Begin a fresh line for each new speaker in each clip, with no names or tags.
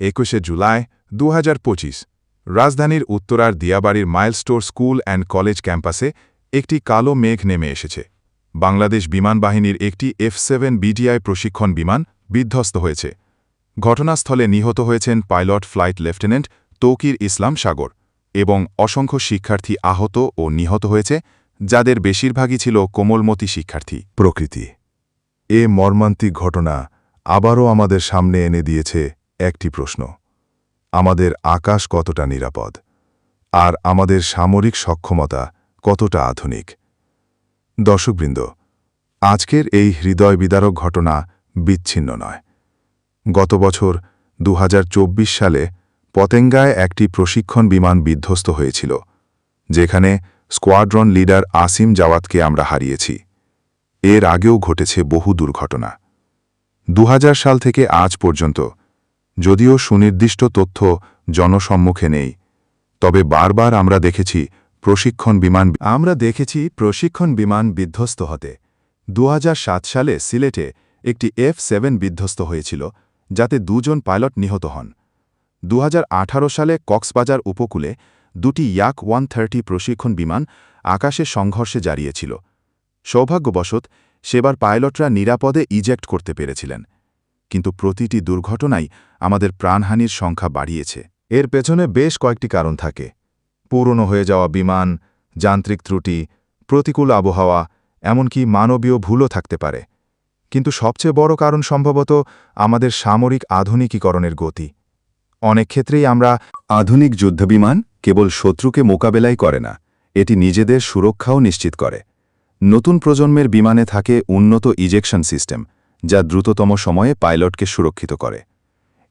একুশে জুলাই দু হাজার পঁচিশ। রাজধানীর উত্তরার দিয়াবাড়ির মাইলস্টোর স্কুল অ্যান্ড কলেজ ক্যাম্পাসে একটি কালো মেঘ নেমে এসেছে। বাংলাদেশ বিমান বাহিনীর একটি এফ সেভেন বিটিআই প্রশিক্ষণ বিমান বিধ্বস্ত হয়েছে। ঘটনাস্থলে নিহত হয়েছেন pilot flight lieutenant Tauqir Islam Sagar এবং অসংখ্য শিক্ষার্থী আহত ও নিহত হয়েছে, যাদের বেশিরভাগই ছিল কোমলমতি শিক্ষার্থী। প্রকৃতি, এ মর্মান্তিক ঘটনা আবারও আমাদের সামনে এনে দিয়েছে একটি প্রশ্ন। আমাদের আকাশ কতটা নিরাপদ? আর আমাদের সামরিক সক্ষমতা কতটা আধুনিক? দর্শকবৃন্দ, আজকের এই হৃদয় বিদারক ঘটনা বিচ্ছিন্ন নয়। গত বছর দু হাজার চব্বিশ সালে পতেঙ্গায় একটি প্রশিক্ষণ বিমান বিধ্বস্ত হয়েছিল, যেখানে স্কোয়াড্রন লিডার আসিম জাওয়াতকে আমরা হারিয়েছি। এর আগেও ঘটেছে বহু দুর্ঘটনা। দু সাল থেকে আজ পর্যন্ত যদিও সুনির্দিষ্ট তথ্য জনসম্মুখে নেই, তবে বারবার আমরা দেখেছি প্রশিক্ষণ বিমান আমরা দেখেছি প্রশিক্ষণ বিমান বিধ্বস্ত হতে। দু হাজার সাত সালে সিলেটে একটি এফ সেভেন বিধ্বস্ত হয়েছিল, যাতে দুজন পাইলট নিহত হন। দু হাজার আঠারো সালে কক্সবাজার উপকূলে দুটি ইয়াক ওয়ান থার্টি প্রশিক্ষণ বিমান আকাশে সংঘর্ষে জারিয়েছিল। সৌভাগ্যবশত, সেবার পাইলটরা নিরাপদে ইজেক্ট করতে পেরেছিলেন। কিন্তু প্রতিটি দুর্ঘটনাই আমাদের প্রাণহানির সংখ্যা বাড়িয়েছে। এর পেছনে বেশ কয়েকটি কারণ থাকে। পুরনো হয়ে যাওয়া বিমান, যান্ত্রিক ত্রুটি, প্রতিকূল আবহাওয়া, এমনকি মানবীয় ভুলও থাকতে পারে। কিন্তু সবচেয়ে বড় কারণ সম্ভবত আমাদের সামরিক আধুনিকীকরণের গতি। অনেক ক্ষেত্রেই আমরা আধুনিক যুদ্ধবিমান কেবল শত্রুকে মোকাবেলাই করে না, এটি নিজেদের সুরক্ষাও নিশ্চিত করে। নতুন প্রজন্মের বিমানে থাকে উন্নত ইজেকশন সিস্টেম যা দ্রুততম সময়ে পাইলটকে সুরক্ষিত করে।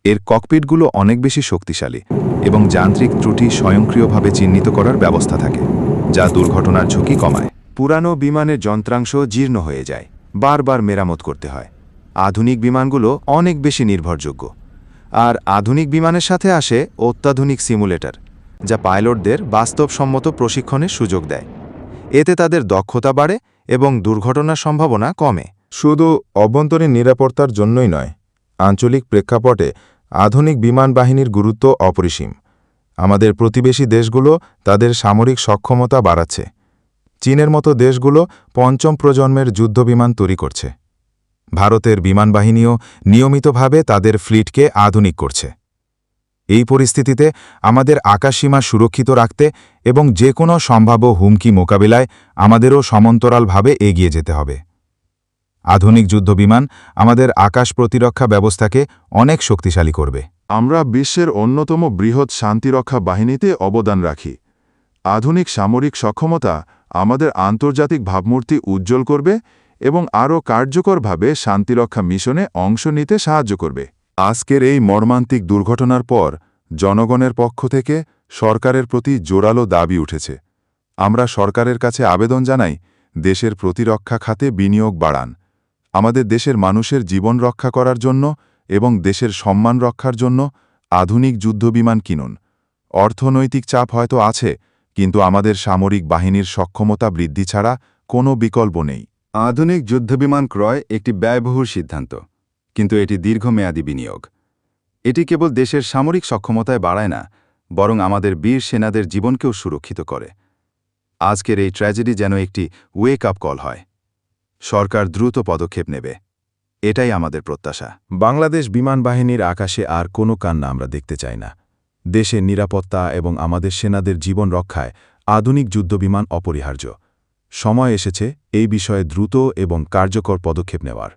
এর ককপিটগুলো অনেক বেশি শক্তিশালী এবং যান্ত্রিক ত্রুটি স্বয়ংক্রিয়ভাবে চিহ্নিত করার ব্যবস্থা থাকে, যা দুর্ঘটনার ঝুঁকি কমায়। পুরানো বিমানের যন্ত্রাংশ জীর্ণ হয়ে যায়, বারবার মেরামত করতে হয়। আধুনিক বিমানগুলো অনেক বেশি নির্ভরযোগ্য। আর আধুনিক বিমানের সাথে আসে অত্যাধুনিক সিমুলেটর, যা পাইলটদের বাস্তবসম্মত প্রশিক্ষণের সুযোগ দেয়। এতে তাদের দক্ষতা বাড়ে এবং দুর্ঘটনার সম্ভাবনা কমে। শুধু অভ্যন্তরীণ নিরাপত্তার জন্যই নয়, আঞ্চলিক প্রেক্ষাপটে আধুনিক বিমান বাহিনীর গুরুত্ব অপরিসীম। আমাদের প্রতিবেশী দেশগুলো তাদের সামরিক সক্ষমতা বাড়াচ্ছে। চীনের মতো দেশগুলো পঞ্চম প্রজন্মের যুদ্ধবিমান তৈরি করছে। ভারতের বিমান বাহিনীও নিয়মিতভাবে তাদের ফ্লিটকে আধুনিক করছে। এই পরিস্থিতিতে আমাদের আকাশসীমা সুরক্ষিত রাখতে এবং যে কোনো সম্ভাব্য হুমকি মোকাবিলায় আমাদেরও সমান্তরালভাবে এগিয়ে যেতে হবে। আধুনিক যুদ্ধবিমান আমাদের আকাশ প্রতিরক্ষা ব্যবস্থাকে অনেক শক্তিশালী করবে।
আমরা বিশ্বের অন্যতম বৃহৎ শান্তিরক্ষা বাহিনীতে অবদান রাখি। আধুনিক সামরিক সক্ষমতা আমাদের আন্তর্জাতিক ভাবমূর্তি উজ্জ্বল করবে এবং আরও কার্যকরভাবে শান্তিরক্ষা মিশনে অংশ নিতে সাহায্য করবে। আজকের এই মর্মান্তিক দুর্ঘটনার পর জনগণের পক্ষ থেকে সরকারের প্রতি জোরালো দাবি উঠেছে। আমরা সরকারের কাছে আবেদন জানাই, দেশের প্রতিরক্ষা খাতে বিনিয়োগ বাড়ান। আমাদের দেশের মানুষের জীবন রক্ষা করার জন্য এবং দেশের সম্মান রক্ষার জন্য আধুনিক যুদ্ধবিমান কিনুন। অর্থনৈতিক চাপ হয়তো আছে, কিন্তু আমাদের সামরিক বাহিনীর সক্ষমতা বৃদ্ধি ছাড়া কোনো বিকল্প নেই।
আধুনিক যুদ্ধবিমান ক্রয় একটি ব্যয়বহুল সিদ্ধান্ত, কিন্তু এটি দীর্ঘমেয়াদী বিনিয়োগ। এটি কেবল দেশের সামরিক সক্ষমতায় বাড়ায় না, বরং আমাদের বীর সেনাদের জীবনকেও সুরক্ষিত করে। আজকের এই ট্র্যাজেডি যেন একটি ওয়েক আপ কল হয়। সরকার দ্রুত পদক্ষেপ নেবে। এটাই আমাদের প্রত্যাশা।
বাংলাদেশ বিমান বাহিনীর আকাশে আর কোনো কান্না আমরা দেখতে চাই না। দেশের নিরাপত্তা এবং আমাদের সেনাদের জীবন রক্ষায় আধুনিক যুদ্ধবিমান অপরিহার্য। সময় এসেছে এই বিষয়ে দ্রুত এবং কার্যকর পদক্ষেপ নেওয়ার।